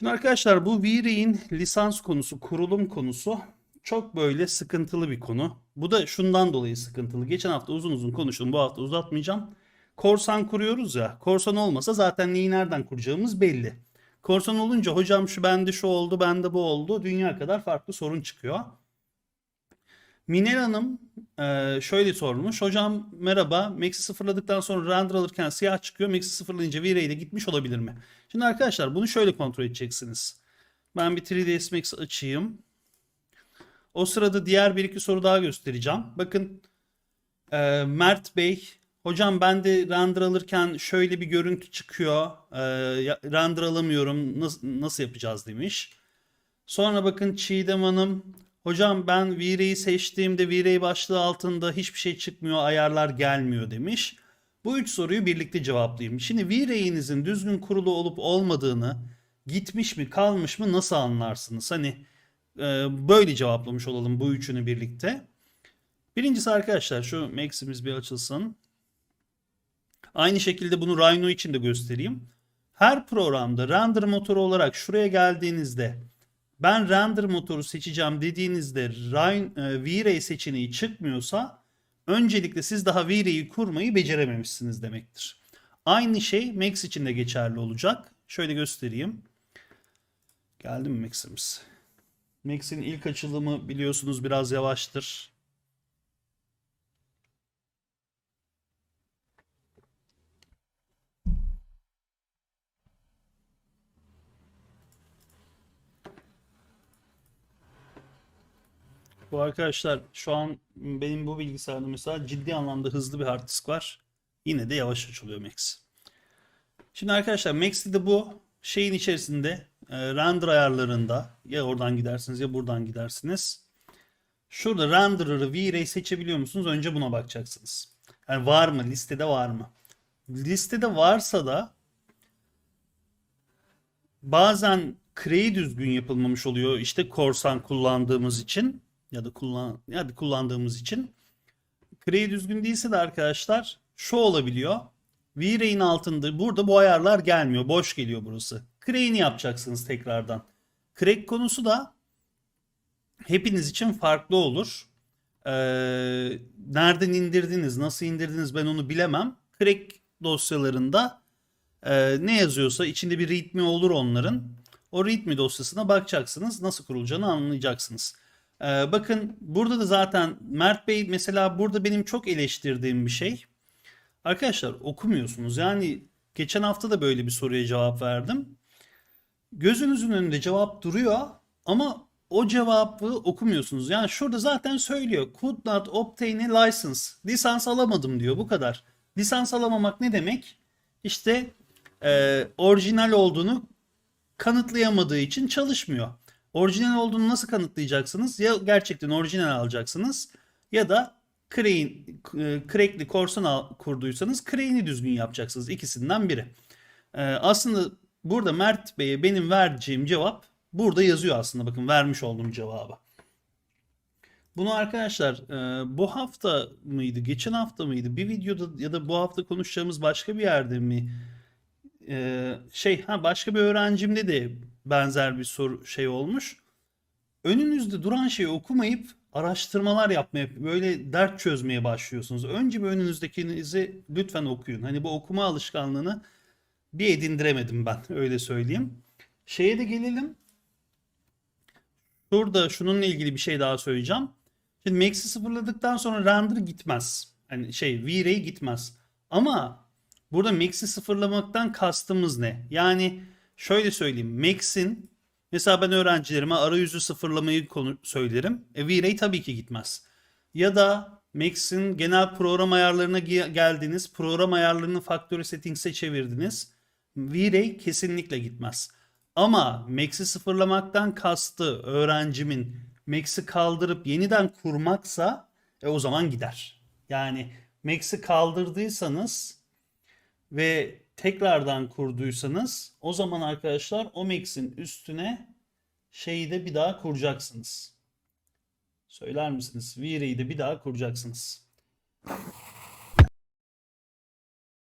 Şimdi arkadaşlar bu V-Ray'in lisans konusu, kurulum konusu çok böyle sıkıntılı bir konu. Bu da şundan dolayı sıkıntılı. Geçen hafta uzun uzun konuştum. Bu hafta uzatmayacağım. Korsan kuruyoruz ya. Korsan olmasa zaten neyi nereden kuracağımız belli. Korsan olunca hocam şu bende şu oldu, bende bu oldu. Dünya kadar farklı sorun çıkıyor. Minel Hanım e, şöyle sormuş. Hocam merhaba. Max'i sıfırladıktan sonra render alırken siyah çıkıyor. Max'i sıfırlayınca V-Ray de gitmiş olabilir mi? Şimdi arkadaşlar bunu şöyle kontrol edeceksiniz. Ben bir 3ds Max açayım. O sırada diğer bir iki soru daha göstereceğim. Bakın e, Mert Bey hocam ben de render alırken şöyle bir görüntü çıkıyor. E, render alamıyorum. Nasıl, nasıl yapacağız demiş. Sonra bakın Çiğdem Hanım hocam ben V-Ray'i seçtiğimde V-Ray başlığı altında hiçbir şey çıkmıyor ayarlar gelmiyor demiş. Bu üç soruyu birlikte cevaplayayım. Şimdi V-Ray'inizin düzgün kurulu olup olmadığını gitmiş mi kalmış mı nasıl anlarsınız? Hani e, böyle cevaplamış olalım bu üçünü birlikte. Birincisi arkadaşlar şu Max'imiz bir açılsın. Aynı şekilde bunu Rhino için de göstereyim. Her programda render motoru olarak şuraya geldiğinizde ben render motoru seçeceğim dediğinizde e, V-Ray seçeneği çıkmıyorsa öncelikle siz daha V-Ray'i kurmayı becerememişsiniz demektir. Aynı şey Max için de geçerli olacak. Şöyle göstereyim. Geldi mi Max'imiz? Max'in ilk açılımı biliyorsunuz biraz yavaştır. Bu arkadaşlar şu an benim bu bilgisayarda mesela ciddi anlamda hızlı bir hard disk var. Yine de yavaş açılıyor Max. Şimdi arkadaşlar Max'te de bu şeyin içerisinde e, render ayarlarında ya oradan gidersiniz ya buradan gidersiniz. Şurada renderer'ı V-Ray seçebiliyor musunuz? Önce buna bakacaksınız. Yani var mı? Listede var mı? Listede varsa da bazen Cray düzgün yapılmamış oluyor. İşte korsan kullandığımız için ya da kullan ya da kullandığımız için. Cray düzgün değilse de arkadaşlar şu olabiliyor. V-Ray'in altında burada bu ayarlar gelmiyor. Boş geliyor burası. Cray'ini yapacaksınız tekrardan. Crack konusu da hepiniz için farklı olur. Ee, nereden indirdiniz, nasıl indirdiniz ben onu bilemem. Crack dosyalarında e, ne yazıyorsa içinde bir readme olur onların. O readme dosyasına bakacaksınız. Nasıl kurulacağını anlayacaksınız. Ee, bakın burada da zaten Mert Bey mesela burada benim çok eleştirdiğim bir şey. Arkadaşlar okumuyorsunuz. Yani geçen hafta da böyle bir soruya cevap verdim. Gözünüzün önünde cevap duruyor ama o cevabı okumuyorsunuz. Yani şurada zaten söylüyor. Could not obtain a license. Lisans alamadım diyor. Bu kadar. Lisans alamamak ne demek? İşte e, orijinal olduğunu kanıtlayamadığı için çalışmıyor. Orijinal olduğunu nasıl kanıtlayacaksınız? Ya gerçekten orijinal alacaksınız ya da Crane, e, Crack'li korsan kurduysanız Crane'i düzgün yapacaksınız. İkisinden biri. E, aslında burada Mert Bey'e benim vereceğim cevap burada yazıyor aslında. Bakın vermiş olduğum cevabı. Bunu arkadaşlar e, bu hafta mıydı, geçen hafta mıydı, bir videoda ya da bu hafta konuşacağımız başka bir yerde mi e, şey ha başka bir öğrencimde de benzer bir soru şey olmuş. Önünüzde duran şeyi okumayıp araştırmalar yapmaya böyle dert çözmeye başlıyorsunuz. Önce bir önünüzdekinizi lütfen okuyun. Hani bu okuma alışkanlığını bir edindiremedim ben öyle söyleyeyim. Şeye de gelelim. Şurada şununla ilgili bir şey daha söyleyeceğim. Şimdi Max'i sıfırladıktan sonra render gitmez. Hani şey V-Ray gitmez. Ama burada Max'i sıfırlamaktan kastımız ne? Yani şöyle söyleyeyim. Max'in mesela ben öğrencilerime arayüzü sıfırlamayı konu söylerim. E, V-Ray tabii ki gitmez. Ya da Max'in genel program ayarlarına ge- geldiniz. Program ayarlarını factory settings'e çevirdiniz. V-Ray kesinlikle gitmez. Ama Max'i sıfırlamaktan kastı öğrencimin Max'i kaldırıp yeniden kurmaksa e, o zaman gider. Yani Max'i kaldırdıysanız ve tekrardan kurduysanız o zaman arkadaşlar o Max'in üstüne şeyi de bir daha kuracaksınız. Söyler misiniz? V-Ray'i de bir daha kuracaksınız.